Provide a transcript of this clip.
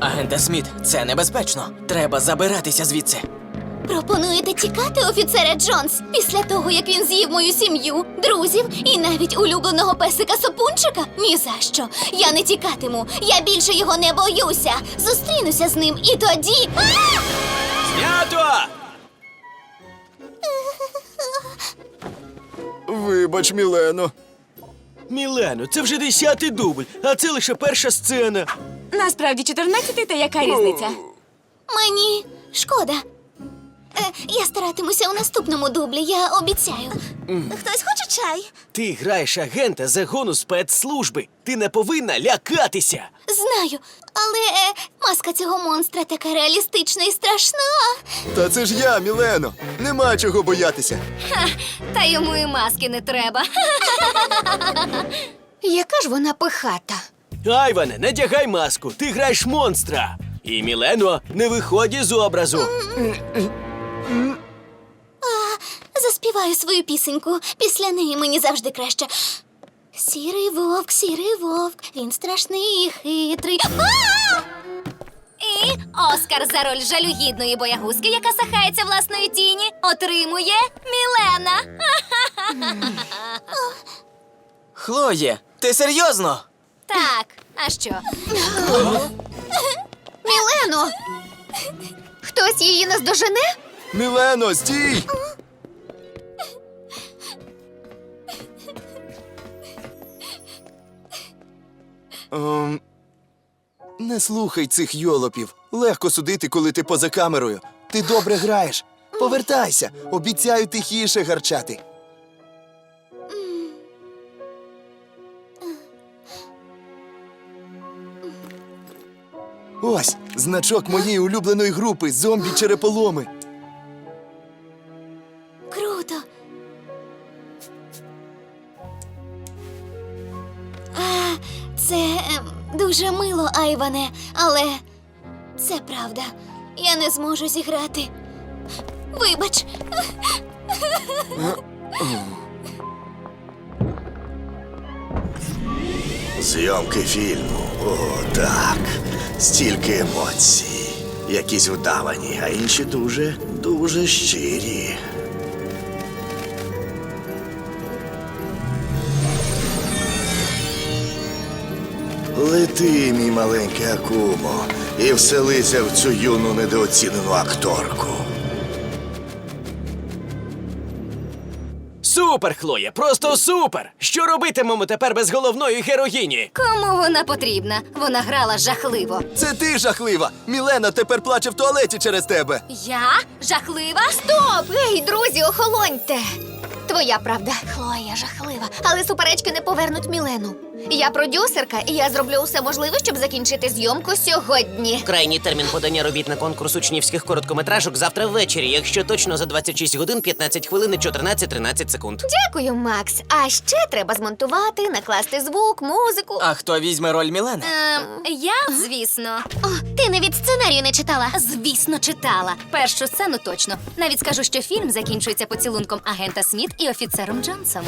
Агенте Сміт, це небезпечно. Треба забиратися звідси. Пропонуєте тікати, офіцере Джонс, після того, як він з'їв мою сім'ю, друзів і навіть улюбленого песика сопунчика? Ні за що. Я не тікатиму. Я більше його не боюся. Зустрінуся з ним і тоді. А! Знято! Вибач, Мілено. Мілено, це вже десятий дубль, а це лише перша сцена. Насправді 14-й, та яка різниця? Мені шкода. Е, я старатимуся у наступному дублі, я обіцяю. Хтось хоче чай? Ти граєш агента загону спецслужби. Ти не повинна лякатися. Знаю, але е, маска цього монстра така реалістична і страшна. Та це ж я, Мілено. Нема чого боятися. Та йому і маски не треба. Яка ж вона пихата? Айване, надягай маску, ти граєш монстра. І Мілено, не виходь з образу. Заспіваю свою пісеньку. Після неї мені завжди краще. Сірий вовк, сірий вовк, він страшний і хитрий. А! І Оскар за роль жалюгідної боягузки, яка сахається власної тіні, отримує Мілена. Хлоє, ти серйозно? Так, а що? Мілено! Хтось її наздожене? Мілено, стій! Ем, не слухай цих йолопів. Легко судити, коли ти поза камерою. Ти добре граєш. Повертайся. Обіцяю тихіше гарчати. Ось значок моєї улюбленої групи зомбі череполоми. Круто. А, це ем, дуже мило, Айване, але це правда. Я не зможу зіграти. Вибач, Зйомки фільму. О, так. Стільки емоцій. Якісь вдавані, а інші дуже, дуже щирі. Лети, мій маленький Акумо, і вселися в цю юну недооцінену акторку. Супер, Хлоє, просто супер! Що робитимемо тепер без головної героїні? Кому вона потрібна? Вона грала жахливо. Це ти жахлива! Мілена тепер плаче в туалеті через тебе. Я? Жахлива? Стоп! Ей, друзі, охолоньте! Твоя правда, Хлоя жахлива, але суперечки не повернуть Мілену. Я продюсерка, і я зроблю усе можливе, щоб закінчити зйомку сьогодні. Крайній термін подання робіт на конкурс учнівських короткометражок завтра ввечері, якщо точно за 26 годин 15 хвилин і 14-13 секунд. Дякую, Макс. А ще треба змонтувати, накласти звук, музику. А хто візьме роль Мілени? Ем, я, звісно. О, ти навіть сценарію не читала. Звісно, читала. Першу сцену точно. Навіть скажу, що фільм закінчується поцілунком агента Сміт і офіцером Джонсом.